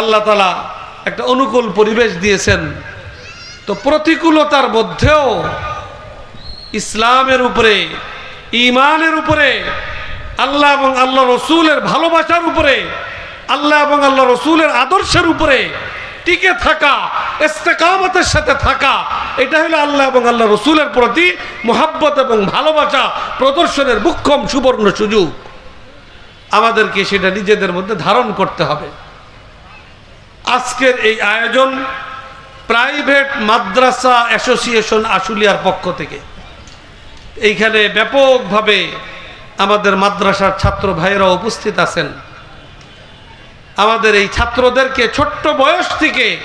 আল্লাহ তালা একটা অনুকূল পরিবেশ দিয়েছেন। তো প্রতিকূলতার মধ্যেও ইসলামের উপরে ইমানের উপরে, আল্লাহ এবং আল্লাহ রসুলের ভালোবাসার উপরে, আল্লাহ এবং আল্লাহ রসুলের আদর্শের উপরে টিকে থাকা, ইস্তেকামতের সাথে থাকা, এটা হলো আল্লাহ এবং আল্লাহ রসুলের প্রতি মোহাব্বত এবং ভালোবাসা প্রদর্শনের মুখ্যম সুবর্ণ সুযোগ। আমাদেরকে সেটা নিজেদের মধ্যে ধারণ করতে হবে। আজকের এই আয়োজন প্রাইভেট মাদ্রাসা অ্যাসোসিয়েশন আশুলিয়ার পক্ষ থেকে। এইখানে ব্যাপকভাবে আমাদের মাদ্রাসার ছাত্র ভাইয়েরা উপস্থিত আছেন। আমাদের এই ছাত্রদেরকে ছোট্ট বয়স থেকে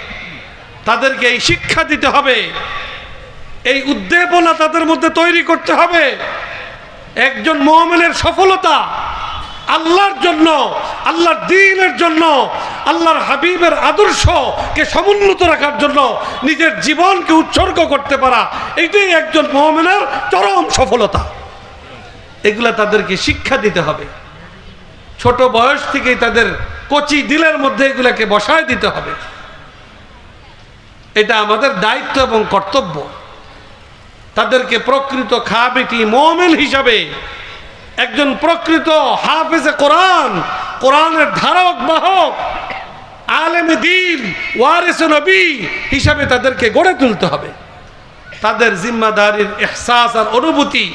তাদেরকে এই শিক্ষা দিতে হবে। এই উদ্দীপনা তাদের মধ্যে তৈরি করতে হবে। একজন মোহামেনের সফলতা আল্লাহর জন্য, আল্লাহর দিনের জন্য আল্লাহর হাবিবের আদর্শকে সমুন্নত রাখার জন্য নিজের জীবনকে উৎসর্গ করতে পারা, এটাই একজন মোহামেনের চরম সফলতা। এগুলা তাদেরকে শিক্ষা দিতে হবে। ছোট বয়স থেকেই তাদের কচি দিলের মধ্যে এগুলাকে বসায় দিতে হবে। এটা আমাদের দায়িত্ব এবং কর্তব্য। তাদেরকে প্রকৃত খাবিটি মোমেন হিসাবে একজন প্রকৃত হাফেজে কোরআন, কোরআনের ধারক, বাহক আলেমে দিন, ওয়ারেস নবী হিসাবে তাদেরকে গড়ে তুলতে হবে। তাদের জিম্মাদারির এহসাস আর অনুভূতি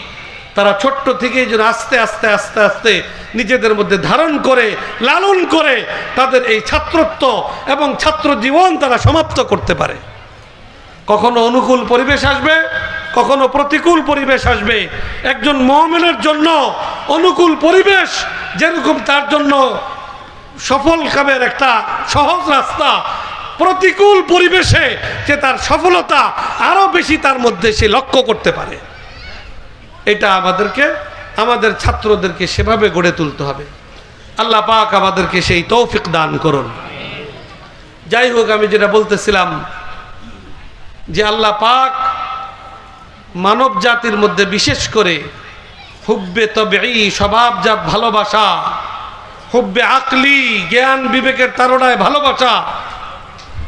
তারা ছোট্ট থেকেই যেন আস্তে আস্তে আস্তে আস্তে নিজেদের মধ্যে ধারণ করে, লালন করে তাদের এই ছাত্রত্ব এবং ছাত্র জীবন তারা সমাপ্ত করতে পারে। কখনো অনুকূল পরিবেশ আসবে, কখনো প্রতিকূল পরিবেশ আসবে। একজন মহমেনের জন্য অনুকূল পরিবেশ যেরকম তার জন্য সফল কামের একটা সহজ রাস্তা, প্রতিকূল পরিবেশে যে তার সফলতা আরও বেশি তার মধ্যে সে লক্ষ্য করতে পারে। এটা আমাদেরকে, আমাদের ছাত্রদেরকে সেভাবে গড়ে তুলতে হবে। আল্লাহ পাক আমাদেরকে সেই তৌফিক দান করুন। যাই হোক, আমি যেটা বলতেছিলাম যে আল্লাহ পাক মানব জাতির মধ্যে বিশেষ করে হুব্বে তবে এই স্বভাবজাত ভালোবাসা হুব্বে আকলি, জ্ঞান বিবেকের তারণায় ভালোবাসা।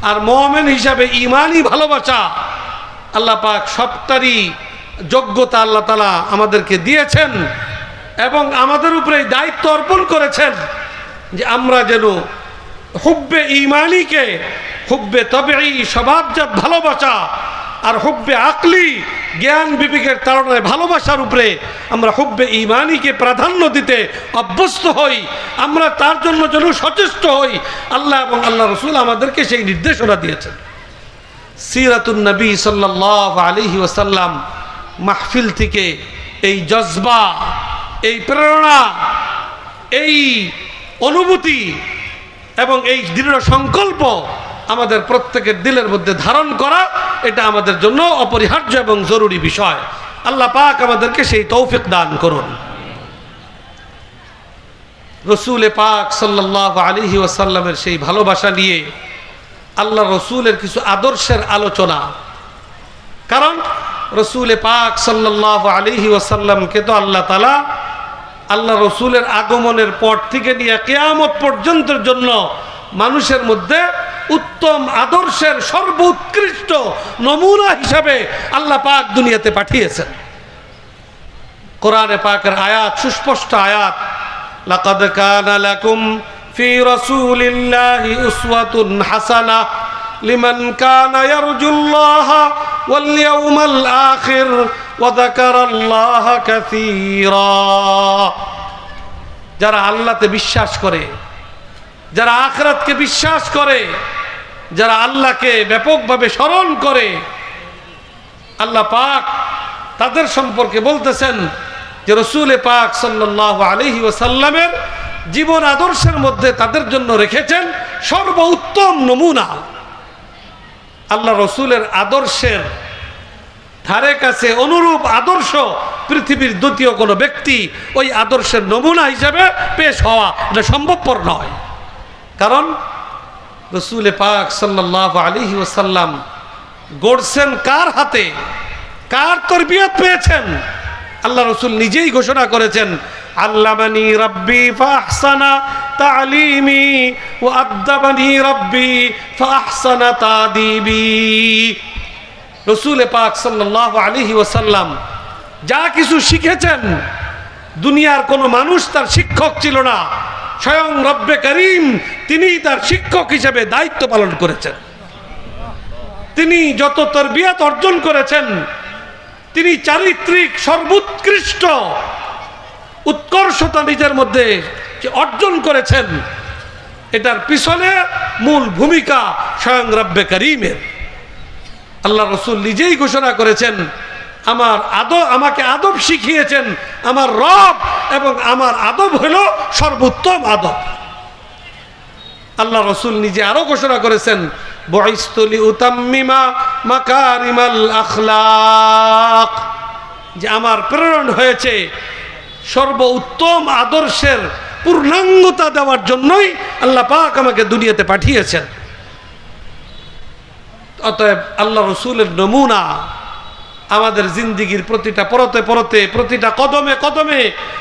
আর মোহামেন হিসাবে ইমানই ভালোবাসা। আল্লাহ পাক সবটারই যোগ্যতা আল্লাহ তালা আমাদেরকে দিয়েছেন এবং আমাদের উপরে দায়িত্ব অর্পণ করেছেন যে আমরা যেন হুব্বে ইমানিকে হুব্বে তবে এই স্বভাবজাত ভালোবাসা আর হুব্বে আকলি জ্ঞান বিবেকের তারণায় ভালোবাসার উপরে আমরা হুব্বে ইমানিকে প্রাধান্য দিতে অভ্যস্ত হই। আমরা তার জন্য যেন সচেষ্ট হই। আল্লাহ এবং আল্লাহ রসুল আমাদেরকে সেই নির্দেশনা দিয়েছেন। সিরাতুন নবী সাল্লাহ আলিহি ওসাল্লাম মাহফিল থেকে এই জজবা, এই প্রেরণা, এই অনুভূতি এবং এই দৃঢ় সংকল্প আমাদের প্রত্যেকের দিলের মধ্যে ধারণ করা, এটা আমাদের জন্য অপরিহার্য এবং জরুরি বিষয়। আল্লাহ পাক আমাদেরকে সেই তৌফিক দান করুন। রসুল পাক সাল্লাহ আলিহি ওয়াসাল্লামের সেই ভালোবাসা নিয়ে আল্লাহ রসুলের কিছু আদর্শের আলোচনা। কারণ রসুল পাক সাল্লাহ আলিহি ওয়াসাল্লামকে তো আল্লাহ তালা আল্লাহ রসুলের আগমনের পর থেকে নিয়ে কেয়ামত পর্যন্তের জন্য মানুষের মধ্যে উত্তম আদর্শের সর্বোৎকৃষ্ট নমুনা হিসাবে আল্লাহ পাক দুনিয়াতে পাঠিয়েছেন। কোরআনে পাকের আয়াত, সুস্পষ্ট আয়াত, লাকাদ কানা লাকুম ফি রাসূলিল্লাহি উসওয়াতুন হাসানাহ লিমান কানা ইয়ারজুল্লাহ ওয়াল ইয়াউমাল আখির ওয়া যাকারাল্লাহ কাসীরা। যারা আল্লাহতে বিশ্বাস করে যারা আখরাতকে বিশ্বাস করে, যারা আল্লাহকে ব্যাপকভাবে স্মরণ করে, আল্লাহ পাক তাদের সম্পর্কে বলতেছেন যে রসুল পাক সাল্লাহ আলহি ওসাল্লামের জীবন আদর্শের মধ্যে তাদের জন্য রেখেছেন সর্বোত্তম নমুনা। আল্লাহ রসুলের আদর্শের ধারে কাছে অনুরূপ আদর্শ পৃথিবীর দ্বিতীয় কোনো ব্যক্তি ওই আদর্শের নমুনা হিসাবে পেশ হওয়া এটা সম্ভবপর নয়। কারণ রসুল পাক সাল্লাহ আলিহি ওসাল্লাম গড়ছেন কার হাতে? কার তরবিয়ত পেয়েছেন? আল্লাহ রসুল নিজেই ঘোষণা করেছেন, আল্লামানি রব্বি ফাহসানা তালিমি ও আদাবানি রব্বি ফাহসানা তাদিবি। রসুল পাক সাল্লাহ আলিহি ওসাল্লাম যা কিছু শিখেছেন, দুনিয়ার কোনো মানুষ তার শিক্ষক ছিল না। স্বয়ং রব্বে করিম, তিনি তার শিক্ষক হিসেবে দায়িত্ব পালন করেছেন। তিনি যত তরবিয়াত অর্জন করেছেন, তিনি চারিত্রিক সর্বোৎকৃষ্ট, উৎকর্ষতা নিজের মধ্যে অর্জন করেছেন, এটার পিছনে মূল ভূমিকা স্বয়ং রব্বে করিমের। আল্লাহ রসুল নিজেই ঘোষণা করেছেন আমার আদব, আমাকে আদব শিখিয়েছেন আমার রব এবং আমার আদব হলো সর্বোত্তম আদব। আল্লাহ রসুল নিজে আরও ঘোষণা করেছেন উতাম্মিমা যে আমার প্রেরণ হয়েছে সর্ব উত্তম আদর্শের পূর্ণাঙ্গতা দেওয়ার জন্যই আল্লাহ পাক আমাকে দুনিয়াতে পাঠিয়েছেন। অতএব আল্লাহ রসুলের নমুনা আমাদের জিন্দিগির প্রতিটা পরতে পরতে, প্রতিটা কদমে কদমে,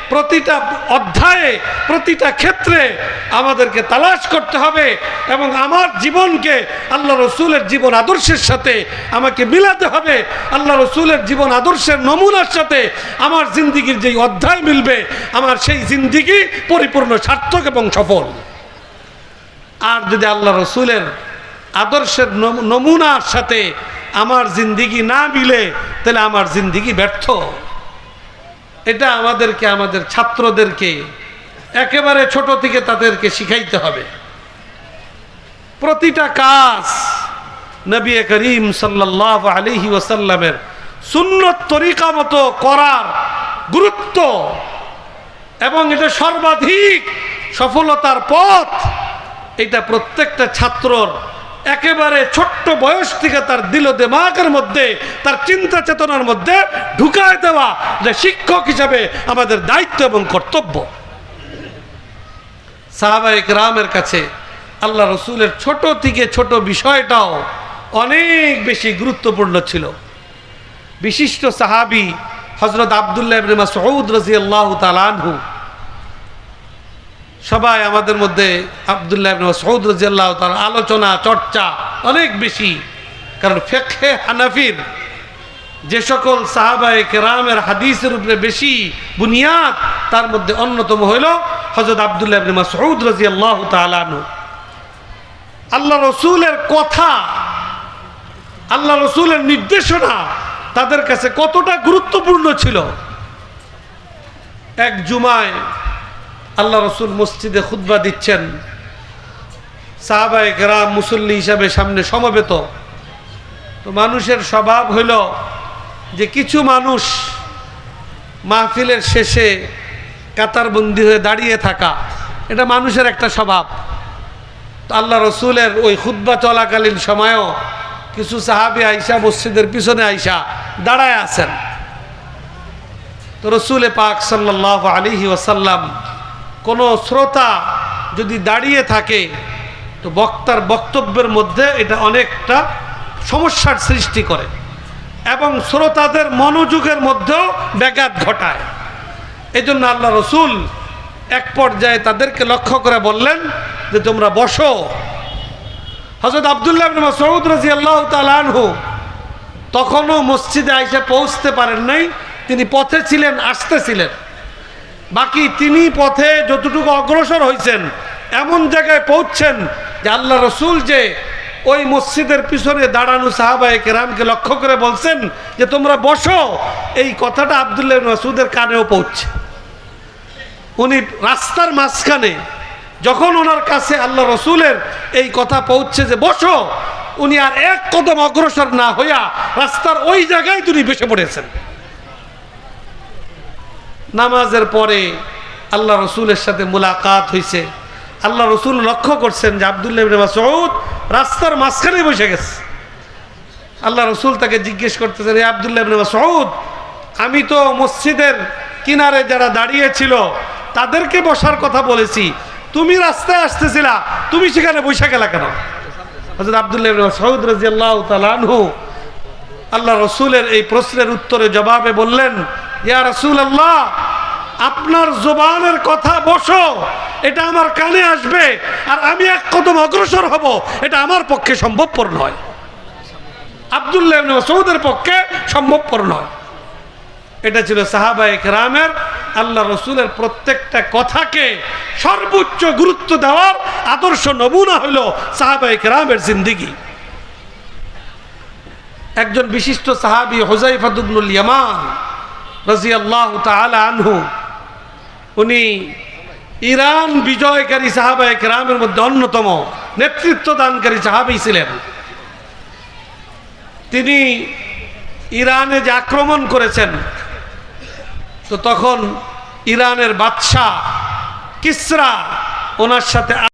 প্রতিটা অধ্যায়ে, প্রতিটা ক্ষেত্রে আমাদেরকে তালাশ করতে হবে এবং আমার জীবনকে আল্লাহ রসুলের জীবন আদর্শের সাথে আমাকে মিলাতে হবে। আল্লাহ রসুলের জীবন আদর্শের নমুনার সাথে আমার জিন্দিগির যেই অধ্যায় মিলবে, আমার সেই জিন্দিগি পরিপূর্ণ সার্থক এবং সফল। আর যদি আল্লাহ রসুলের আদর্শের নমুনার সাথে আমার জিন্দিগি না মিলে, তাহলে আমার জিন্দিগি ব্যর্থ। এটা আমাদেরকে, আমাদের ছাত্রদেরকে, একেবারে ছোট থেকে তাদেরকে শিখাইতে হবে। প্রতিটা কাজ নবী করিম সাল্লাহ আলিহি ওসাল্লামের সুন্নত তরিকা মতো করার গুরুত্ব এবং এটা সর্বাধিক সফলতার পথ, এটা প্রত্যেকটা ছাত্রর একেবারে ছোট্ট বয়স থেকে তার দিল দেমাগের মধ্যে, তার চিন্তা চেতনার মধ্যে ঢুকায় দেওয়া যে শিক্ষক হিসাবে আমাদের দায়িত্ব এবং কর্তব্য। সাহাবাহিক রামের কাছে আল্লাহ রসুলের ছোট থেকে ছোট বিষয়টাও অনেক বেশি গুরুত্বপূর্ণ ছিল। বিশিষ্ট সাহাবি হজরত আবদুল্লাহ ইবনে মাসউদ রাদিয়াল্লাহু তাআলা সবাই আমাদের মধ্যে আবদুল্লাহ ইবনে মাসউদ রাদিয়াল্লাহু তাআলা আলোচনা, চর্চা অনেক বেশি। কারণ ফিকহে হানাফির যে সকল সাহাবায়ে কেরামের হাদিসের উপরে বেশি বুনিয়াদ, তার মধ্যে অন্যতম হইল হজরত আবদুল্লাহ ইবনে মাসউদ রাদিয়াল্লাহু তাআলা আনহু। আল্লাহ রসুলের কথা, আল্লাহ রসুলের নির্দেশনা তাদের কাছে কতটা গুরুত্বপূর্ণ ছিল। এক জুমায় আল্লাহ রসুল মসজিদে খুদ্া দিচ্ছেন। সাহাবায় গ্রাম মুসল্লি হিসাবে সামনে সমবেত। তো মানুষের স্বভাব হইল যে কিছু মানুষ মাহফিলের শেষে কাতারবন্দি হয়ে দাঁড়িয়ে থাকা, এটা মানুষের একটা স্বভাব। তো আল্লাহ রসুলের ওই খুদ্া চলাকালীন সময়ও কিছু সাহাবি আইসা মসজিদের পিছনে আইসা দাঁড়ায় আছেন। তো রসুলে পাক সাল্লাহ আলিহি ওসাল্লাম কোনো শ্রোতা যদি দাঁড়িয়ে থাকে, তো বক্তার বক্তব্যের মধ্যে এটা অনেকটা সমস্যার সৃষ্টি করে এবং শ্রোতাদের মনোযোগের মধ্যেও ব্যাঘাত ঘটায়। এই জন্য আল্লাহ রসুল এক পর্যায়ে তাদেরকে লক্ষ্য করে বললেন যে, তোমরা বসো। হজরত আবদুল্লাহ মাসউদ রাদিয়াল্লাহু তাআলা আনহু তখনও মসজিদে আইসে পৌঁছতে পারেন নাই। তিনি পথে ছিলেন, আসতেছিলেন। বাকি তিনি পথে যতটুকু অগ্রসর হয়েছেন এমন জায়গায় পৌঁছছেন যে আল্লাহ রসুল যে ওই মসজিদের পিছনে দাঁড়ানো সাহাবায়ে কেরামকে লক্ষ্য করে বলছেন যে তোমরা বসো। এই কথাটা আবদুল্লাহ মাসউদের কানেও পৌঁছছে উনি রাস্তার মাঝখানে যখন ওনার কাছে আল্লাহ রসুলের এই কথা পৌঁছছে যে বসো, উনি আর এক কদম অগ্রসর না হইয়া রাস্তার ওই জায়গায় তিনি বসে পড়েছেন। নামাজের পরে আল্লাহ রসুলের সাথে মুলাকাত হয়েছে আল্লাহ রসুল লক্ষ্য করছেন যে আবদুল্লাহ মাসউদ রাস্তার মাঝখানে বসে গেছে। আল্লাহ রসুল তাকে জিজ্ঞেস করতেছেন, "এ আবদুল্লাহ মাসউদ, আমি তো মসজিদের কিনারে যারা দাঁড়িয়েছিল তাদেরকে বসার কথা বলেছি। তুমি রাস্তায় আসতেছিলা, তুমি সেখানে বসে গেলা কেন? হযরত আব্দুল্লাহ মাসউদ রাদিয়াল্লাহু তাআলা আল্লাহ রসুলের এই প্রশ্নের উত্তরে জবাবে বললেন আপনার জোবানের কথা বসো, এটা আমার কানে আসবে, আর আমি এক কদম অগ্রসর হব, এটা আমার পক্ষে সম্ভবপর নয়। আবদুল্লাহ ইবনে পক্ষে সম্ভবপর নয়। এটা ছিল সাহাবায়ে কেরামের, আল্লাহ রসুলের প্রত্যেকটা কথাকে সর্বোচ্চ গুরুত্ব দেওয়ার আদর্শ নমুনা হলো সাহাবায়ে কেরামের জিন্দিগি। একজন বিশিষ্ট সাহাবি হোজাইফাদুবনুল ইয়ামান আনহু। উনি ইরান বিজয়কারী কেরামের মধ্যে অন্যতম নেতৃত্ব দানকারী সাহাবি ছিলেন। তিনি ইরানে যে আক্রমণ করেছেন, তো তখন ইরানের বাদশাহ কিসরা, ওনার সাথে